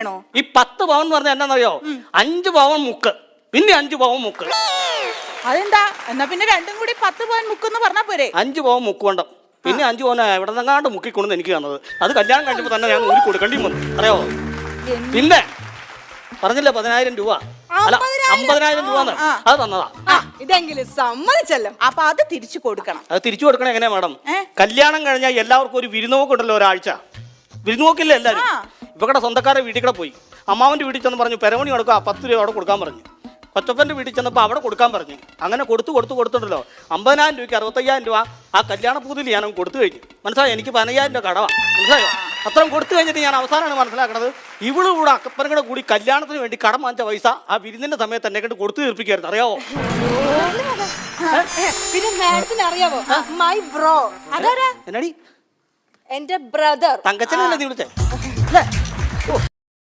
ഈ പത്ത് പവൻ എന്ന് പറഞ്ഞാൽ എന്നാന്നറിയോ? അഞ്ച് പവൻ മുക്ക്. പിന്നെ അഞ്ച് പവൻ മുക്ക്. അതെന്താ? എന്നാ പിന്നെ രണ്ടും കൂടി പത്ത് മുക്ക് എന്ന് പറഞ്ഞാ പോരെ. അഞ്ച് പവൻ മുക്കുകൊണ്ടം പിന്നെ അഞ്ച് പവൻ എവിടെ നിന്നെങ്ങാണ്ട് മുക്കിക്കൊണ്ടെന്ന് എനിക്ക് തന്നത് അത് കല്യാണം കഴിഞ്ഞപ്പോൾ തന്നെ ഞാൻ ഊരി കൊടുക്കേണ്ടി വന്നു. അറിയോ പിന്നെ പറഞ്ഞില്ലേ പതിനായിരം രൂപ? അല്ല അമ്പതിനായിരം. രൂപ. അത് തന്നതാ. ഇതെങ്കിലും സമ്മതിച്ചല്ലോ. അപ്പൊ അത് തിരിച്ചു കൊടുക്കണം. അത് തിരിച്ചു കൊടുക്കണം എങ്ങനെയാ മാഡം? കല്യാണം കഴിഞ്ഞാൽ എല്ലാവർക്കും ഒരു വിരുന്നോക്കുണ്ടല്ലോ ഒരാഴ്ച. വിരുന്നോക്കില്ല എല്ലാവരും ആ. ഇവക്കടെ സ്വന്തക്കാരെ വീട്ടിൽ കൂടെ പോയി. അമ്മാവന്റെ വീട്ടിൽ ചെന്ന് പറഞ്ഞു പെരമണി കൊടുക്കുക പത്ത് രൂപ അവിടെ കൊടുക്കാൻ പറഞ്ഞു. കൊച്ചപ്പന്റെ വീട്ടിൽ ചെന്നപ്പോൾ അവിടെ കൊടുക്കാൻ പറഞ്ഞു. അങ്ങനെ കൊടുത്തു കൊടുത്തു കൊടുത്തിട്ടുണ്ടല്ലോ. അമ്പതിനായിരം രൂപയ്ക്ക് അറുപത്തയ്യായിരം രൂപ ആ കല്യാണ പൂതിൽ ഞാൻ കൊടുത്തു കഴിഞ്ഞു. മനസ്സിലായോ? എനിക്ക് പതിനയ്യായിരം രൂപ കടവാ. മനസ്സിലായോ? അത്രയും കൊടുത്തു കഴിഞ്ഞിട്ട് ഞാൻ അവസാനമാണ് മനസ്സിലാക്കണത്. ഇവൾ കൂടെ അക്കപ്പനങ്ങളുടെ കൂടി കല്യാണത്തിന് വേണ്ടി കടം വാങ്ങിച്ച പൈസ ആ വിരുന്നിന്റെ സമയത്ത് എന്നെ കണ്ട് കൊടുത്തു തീർപ്പിക്കായിരുന്നു. അറിയാവോ? പിന്നെ മാഡത്തിന് അറിയാവോ? മൈ ബ്രോ അതാരാ? എന്നാടി? എന്റെ ബ്രദർ തങ്കച്ചനല്ലേ നീ വിളിച്ചേ?